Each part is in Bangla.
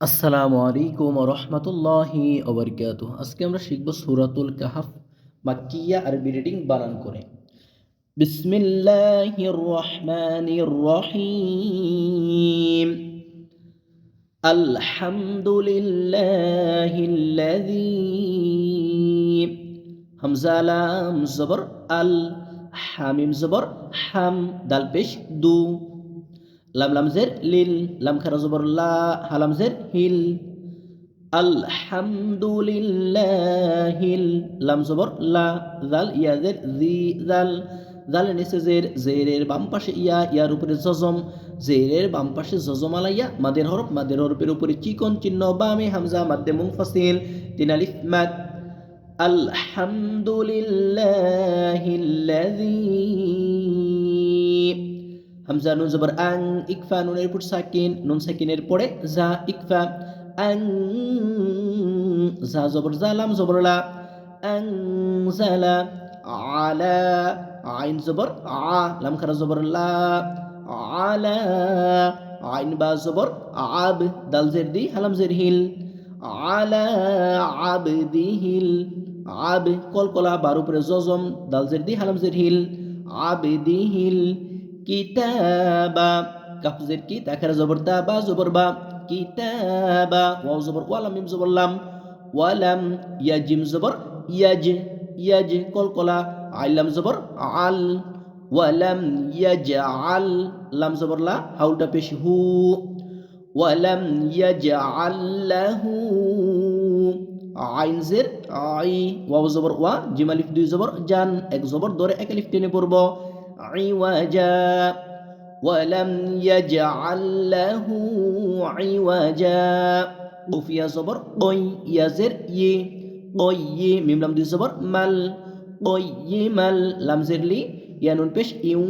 আসসালামু আলাইকুম রহমতুল্লাহি ওবরকাত আজকে আমরা শিখব সুরাতুল কাহাফ মাক্কিয়া আরবি রিডিং বানান করে বিসমিল্লাহির রহমানির রহিম আলহামদুলিল্লাহিল্লাযী হামজা লাম জবর আল হামিম জবর হাম দাল পেশ দু লাম লামজের লিল লাম খারা জবর লা হালামজের হিল আলহামদুলিল্লাহিল লাম জবর লা জাল ইয়াজের জি জাল জালের নিচে জের জেরের বাম পাশে ইয়া ইয়ার উপরে জজম জেরের বাম পাশে জজম আলাইয়া মাদের হরফ মাদের হরফের উপরে চিকন চিহ্ন বামে হামজা মাদ্দে মুংফাসিল তিন আলিফ মাদ আলহামদুলিল্লাহিল্লাযী হামজা নুন জবর আং, ইকফা নুনের উপর সাকিন, নুন সাকিনের পরে জা, ইকফা, আং, জা জবর জালাম জবর লা, আং জালা আলা আইন জবর আ, লাম খারা জবর লা আলা আইন বা জবর আব, দাল জের দি, হালাম জের হিল আলা আবদিহিল আব কলকলা বার উপরে জজম দাল জের দি, হালাম জের হিল আবদিহিল কিতাবা। কাফ জের কি? তাখারা জবর দা বা জবর বা কিতাবা। ওয়াও জবর, ওয়ালাম মিম জবর, লাম। ওয়ালাম ইয়াজিম জবর, ইয়াজ ইয়াজ, কলকলা। আইলাম জবর, আল। ওয়ালাম ইয়াজআল লাম জবর, লা। হাউলটা পেশ, হু। ওয়ালাম ইয়াজআল লাহু আইন জের, আই। ওয়াও জবর, ওয়া। জিম আলিফ দুই জবর, জান। এক জবর, ধরে এক আলিফ টেনে পড়ব। عوجا ولم يجعل له عوجا. قف يا صبر قي يا زر قي ميم لم دي صبر مل قي مل لم زر يا نون بش يو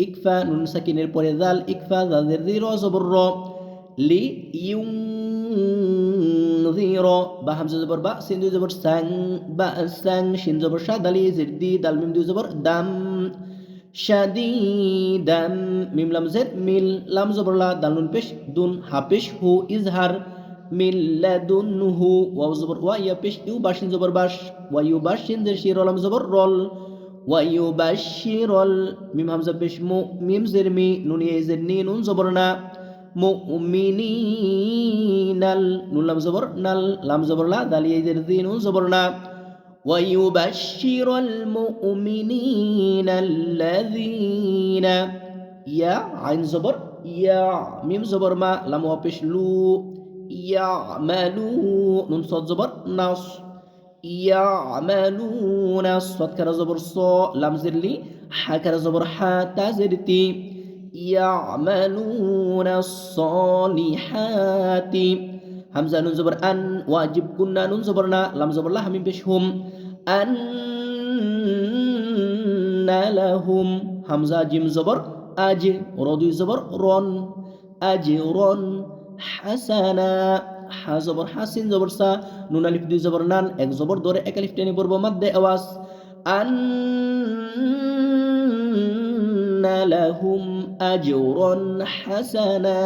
إكفا نون سكين البوري ذال إكفا ذا ذر ذي رو صبر رو. لي يو ظهيرا با همزه زبر با سين دو زبر سان با سان شين زبر شا دلي زردي دال ميم دو زبر دام. শাদিদাম মিম লাম জের মিল লাম জবরলা দালুন পেশ, দুন হাপেশ হু ইজহার মিল্লাদুনহু ওয়াও জবর, ওয়া ইয়া পেশ, ইউ বাসিন জবর বাস ওয়া ইউ বাসিন জের শির লাম জবর রল, ওয়া ইউ বাশিরল মিম হামজা পেশ, মু মিম জের মি, নুন ইয়া জের নি, নুন জবর না মুমিনিনাল নুন লাম জবর নাল, লাম জবর লা, দাল ইয়া জের দি, নুন জবর না ويبشر المؤمنين الذين يا عين زبر يا ميم زبر ما لم وابش لو يعملوا نون صاد زبر نص. يعملون صاد كرا زبر صا لم زرلي حا كرا زبر حا تازرتي يعملون الصالحات হামজা নুন জবর আন, ওয়াজিব কুন্না নুন জবর না লাম জবর লা হামিম পেশ হুম। আন লাহুম, হামজা জিম জবর, আজ র দুই জবর রন, আজ রন হাসানা, হা জবর হাসিন জবর সা, নুন আলিফ দুই জবর নান, এক জবর ধরে এক আলিফ টেনে পড়ব মাদ্দে আওয়াজ। আন লাহুম আজরন হাসানা।